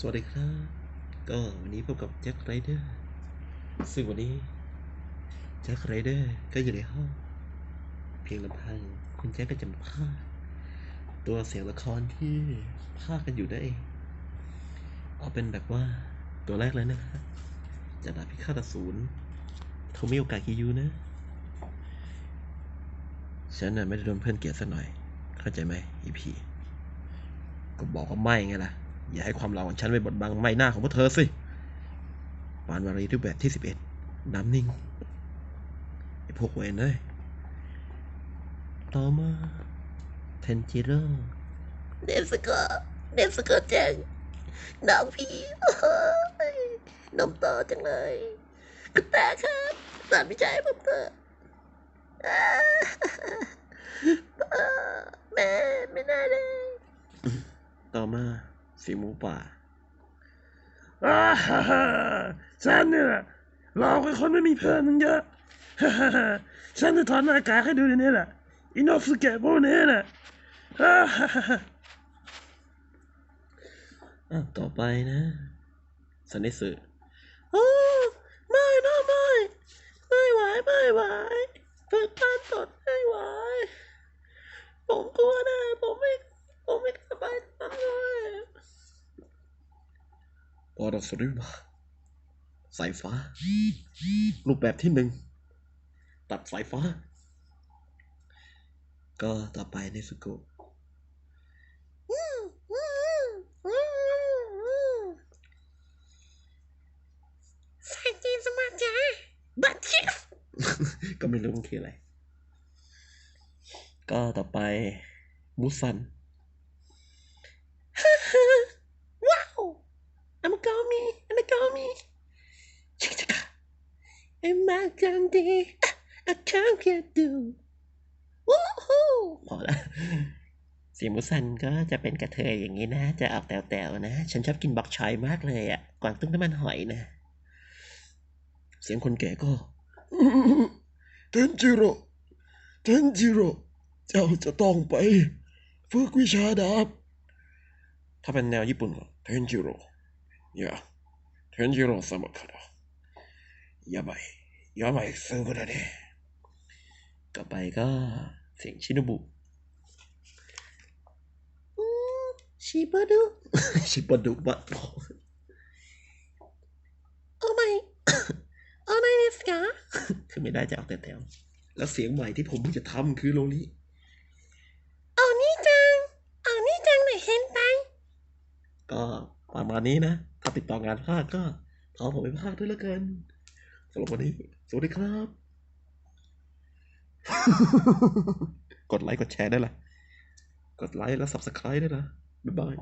สวัสดีครับก็วันนี้พบกับแจ็คไรเดอร์ซึ่งวันนี้แจ็คไรเดอร์ก็อยู่ในห้องเพียงลำพังคุณแจ็คก็จะมาพาตัวเสียงละครที่พากันอยู่ได้นเองเอาเป็นแบบว่าตัวแรกเลยนะครับจากดาบพิฆาตอสูรโทมิโอกากิยูนะ ฉันน่ะไม่ได้โดนเพื่อนเกลียดสักหน่อย เข้าใจไหมอีพีก็บอกว่าไม่ไงล่ะ อย่าให้ความเราของฉันไปบดบังไม่หน้าของพวกเธอสิปานวารีรูปแบบที่สิบเอ็ดน้ำนิ่งไอพวกเวนเอ้ยต่อมาเทนจิโร่เนสโกเนสโกะจังน้องพี่โอ้ยนมโตจังเลยคุณตาครับสอนวิจัยผมเถอะอ้าอ้าแม่ไม่ได้เลย ต่อมาสีหมู ป่าอ่าฮ่าฮ่าฉันเนี่ยเราเป็นคนไม่มีเพื่อนมึงเยอะฮ่าฮ่าฮ่าฉันจะถอดหน้ากากให้ดูในนี้แหละอินโนสุเกะพวกนี้น่ะอ่าฮ่าฮ่าฮ่าอะต่อไปนะสันนิสึโอ้ไม่นะไม่ไม่ไหวไม่ไหวฝึกการตดไม่ไหวผมกลัวนะผมไม่ผมไม่สบายตาเลย ปอดสริมาสายฟ้า รูปแบบที่หนึ่ง ตัดสายฟ้า ก็ต่อไปในสุโกะใส่จีนสมาจ้าบัตรคิวก็ไม่รู้มันคืออะไร ก็ต่อไปมูซัน ว้าว อามากามีอามากามีชิคชิคเอ็มมากันดีอาคามเกียดูวู้ฮู้พอละเสียมูซันก็จะเป็นกระเทยอย่างนี้นะ จะออกแต๋วๆนะ ฉันชอบกินบักชอยมากเลยอะ่ะกวางตุ้งน้ำมันหอยนะ เสียงคนแก่ก็เทนจิโร่เทนจิโร่เจ้าจะต้องไปฝึกวิชาดาบ ถ้าเป็นแนวญี่ปุ่นก็เทนจิโร่ いやเทนจิโร่様からやばいやばいすぐだね ต่อไปก็เสียงชินบุ ชิบะดู ชิปดุบะ โอ้ไม่โอ้ไม่เนสกา คือไม่ได้จะออกแต๋วๆแล้วเสียงใหม่ที่ผมเพิ่งจะทำคือโลลิ เอานี่จังเอานี่จังหน่อยเห็นไป ก็ประมาณนี้นะ ถ้าติดต่องานภาคก็ขอผมไปภาคด้วยแล้วกันสำหรับวันนี้ สวัสดีครับ กดไลค์กดแชร์ได้ละ กดไลค์แล้ว subscribe ได้ละบ๊ายบาย